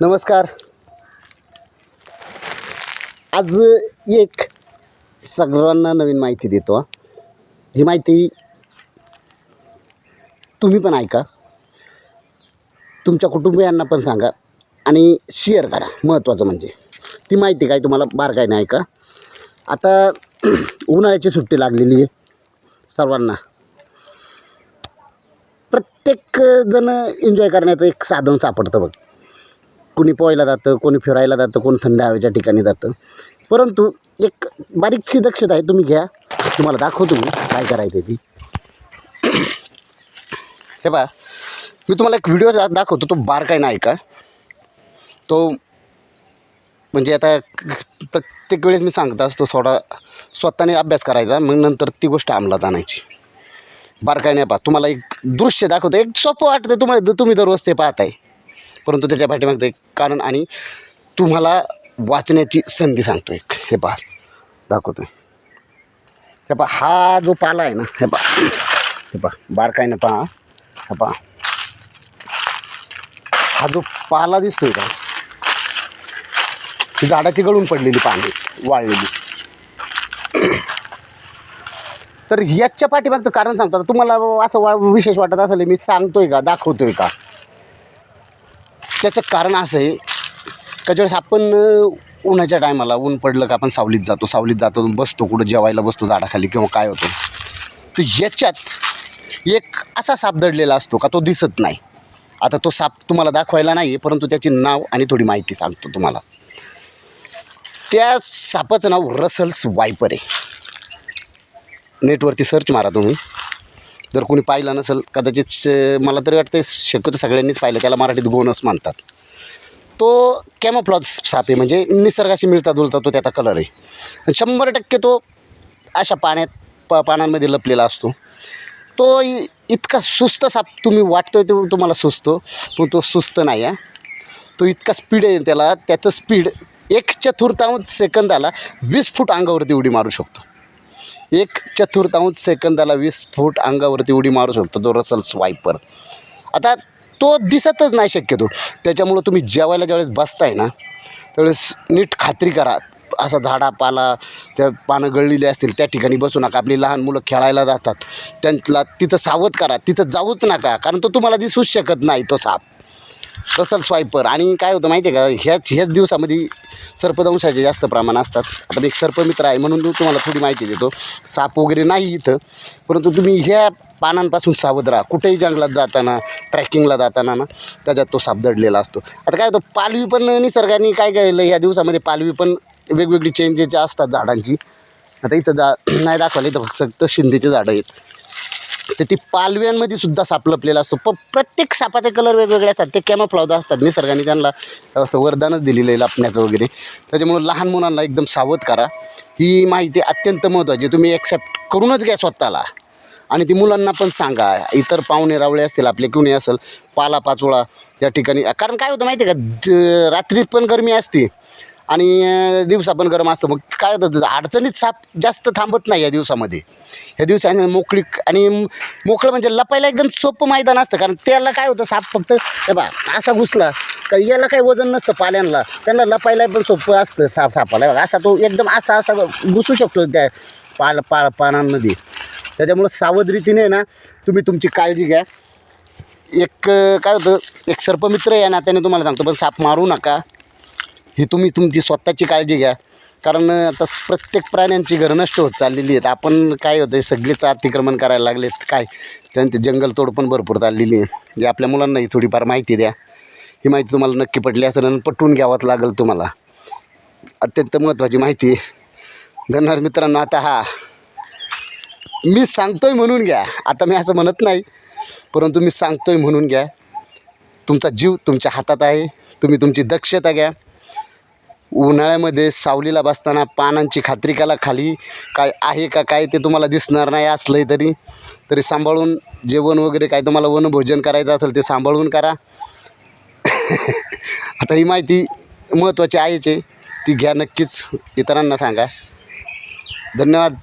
नमस्कार. आज एक सगळ्यांना नवीन माहिती देतो ही. माहिती तुम्ही पण ऐका. तुमच्या कुटुंबियांना पण सांगा आणि शेअर करा महत्त्वाचं म्हणजे. ती माहिती काय तुम्हाला बारकाईने नाही ऐका. आता उन्हाळ्याची सुट्टी लागलेली आहे सर्वांना. प्रत्येक जण एन्जॉय करण्याचं एक साधन सापडतं बघ. कोणी पोहायला जातं कोणी फिरायला जातं कोणी थंड हवेच्या ठिकाणी जातं. परंतु एक बारीकशी दक्षता आहे तुम्ही घ्या. तुम्हाला दाखवतो मी काय करायचं ती. हे पहा मी तुम्हाला एक व्हिडिओ दाखवतो तो बारकाय नाही का? तो म्हणजे आता प्रत्येक वेळेस मी सांगत असतो थोडा स्वतःने अभ्यास करायचा मग नंतर ती गोष्ट अंमलात आणायची. बारकाईने नाही पहा तुम्हाला एक दृश्य दाखवतो एक सोपं वाटतं तुम्हाला तुम्ही दररोज ते पाहताय. परंतु त्याच्या पाठीमागचं एक कारण आणि तुम्हाला वाचण्याची संधी सांगतो एक. हे पहा. दाखवतो हे पहा हा जो पाला आहे ना हे पहा. हे पहा बारकाईनं पहा. हे पहा. हा जो पाला दिसतोय का? ती झाडाची गळून पडलेली पाने वाळलेली. तर याच्या पाठीमागचं कारण सांगतो आता तुम्हाला असं वा विशेष वाटत असेल मी सांगतोय का दाखवतोय का? त्याचं कारण असं आहे का ज्यावेळेस आपण उन्हाच्या टायमाला ऊन पडलं का आपण सावलीत जातो सावलीत जातो बसतो कुठं जेवायला बसतो झाडाखाली किंवा काय होतं. तर याच्यात एक असा साप दडलेला असतो का तो दिसत नाही. आता तो साप तुम्हाला दाखवायला नाही आहे परंतु त्याचे नाव आणि थोडी माहिती सांगतो तुम्हाला. त्या सापाचं नाव रसल्स वायपर आहे. नेटवरती सर्च मारा तुम्ही. जर कोणी पाहिलं नसेल कदाचित श- मला तरी वाटतं शक्यतो सगळ्यांनीच पाहिलं त्याला मराठीत गोनस मानतात तो कॅमोफ्लॉज साप आहे म्हणजे निसर्गाशी मिळता जुळता तो त्याचा कलर आहे. आणि शंभर टक्के तो अशा पाण्यात प पानांमध्ये लपलेला असतो. तो इ- इतका सुस्त साप तुम्ही वाटतोय तो तुम्हाला सुचतो पण तो सुस्त नाही आहे तो इतका स्पीड आहे त्याला त्याचं स्पीड एक चतुर्थांश सेकंदाला वीस फूट अंगावरती उडी मारू शकतो. एक चतुर्थांश सेकंदाला वीस फूट अंगावरती उडी मारू शकतो तो रसल स्वायपर. आता तो दिसतच नाही शक्यतो. त्याच्यामुळं तुम्ही जेवायला ज्यावेळेस बसताय ना त्यावेळेस नीट खात्री करा. असा झाडा पाला त्या पानं गळलेली असतील त्या ठिकाणी बसू नका. आपली लहान मुलं खेळायला जातात. त्यांना तिथं सावध करा. तिथं जाऊच नका. कारण तो तुम्हाला दिसूच शकत नाही तो साप. रसल स्वायपर आणि काय होतं माहिती आहे का ह्याच ह्याच दिवसामध्ये सर्पदंशाचे जास्त प्रमाण असतात. आता एक सर्पमित्र आहे म्हणून तुम्हाला थोडी माहिती देतो. साप वगैरे नाही इथं परंतु तुम्ही ह्या पानांपासून सावध राहा. कुठेही जंगलात जाताना ट्रॅकिंगला जाताना ना त्याच्यात तो साप दडलेला असतो. आता काय होतं पालवी पण निसर्गाने काय केलं ह्या दिवसामध्ये पालवी पण वेगवेगळी चेंजेस असतात झाडांची. आता इथं जा नाही दाखवलं इथं फक्त शिंदेचे झाडं आहेत. तर ती पालव्यांमध्ये सुद्धा साप लपलेला असतो. प प्रत्येक सापाचे कलर वेगवेगळे असतात. ते कॅमोफ्लॉज असतात निसर्गाने त्यांना असं वरदानच दिलेलं आहे लपण्याचं वगैरे. त्याच्यामुळं लहान मुलांना एकदम सावध करा. ही माहिती अत्यंत महत्त्वाची तुम्ही ॲक्सेप्ट करूनच घ्या स्वतःला. आणि ती मुलांना पण सांगा. इतर पाहुणे रावळे असतील आपले कुणी असेल पाला पाचोळा या ठिकाणी. कारण काय होतं माहिती आहे का द- पण गरमी असते. आणि दिवसा पण गरम असतं. मग काय होतं अडचणीत साप जास्त थांबत नाही या दिवसामध्ये. ह्या दिवसाने मोकळी आणि मोकळं म्हणजे लपायला एकदम सोपं मैदान असतं. कारण त्याला काय होतं साप फक्त हे बा असा घुसला का याला काही वजन नसतं पाल्यांना. त्यांना लपायला पण सोपं असतं साप सापाला असा तो एकदम असा असा घुसू शकतो त्या पाल पा पानांमध्ये. त्याच्यामुळं सावध रीतीने ना तुम्ही तुमची काळजी घ्या. एक काय होतं एक सर्पमित्र या नात्याने तुम्हाला सांगतो पण साप मारू नका. ही तुम्ही तुमची स्वतःची काळजी घ्या. कारण आता प्रत्येक प्राण्यांची घरं नष्ट होत चाललेली आहेत. आपण काय होतं सगळेच अतिक्रमण करायला लागलेत. काय? त्यांचे जंगलतोड पण भरपूर चाललेली आहे. जे आपल्या मुलांनाही थोडीफार माहिती द्या. ही माहिती तुम्हाला नक्की पटली असेल आणि पटवून घ्यावंच लागेल तुम्हाला. अत्यंत महत्त्वाची माहिती धन्यवाद मित्रांनो. आता हा. मी सांगतोय म्हणून घ्या. आता मी असं म्हणत नाही परंतु मी सांगतोय म्हणून घ्या. तुमचा जीव तुमच्या हातात आहे. तुम्ही तुमची दक्षता घ्या. उन्हाळ्यामध्ये सावलीला बसताना पानांची खात्री कला खाली काय आहे का काय ते तुम्हाला दिसणार नाही असलंही तरी तरी सांभाळून जेवण वगैरे काय तुम्हाला वनभोजन करायचं असेल ते सांभाळून करा. आता ही माहिती महत्त्वाची आहेच आहे. ती घ्या नक्कीच. इतरांना सांगा. धन्यवाद.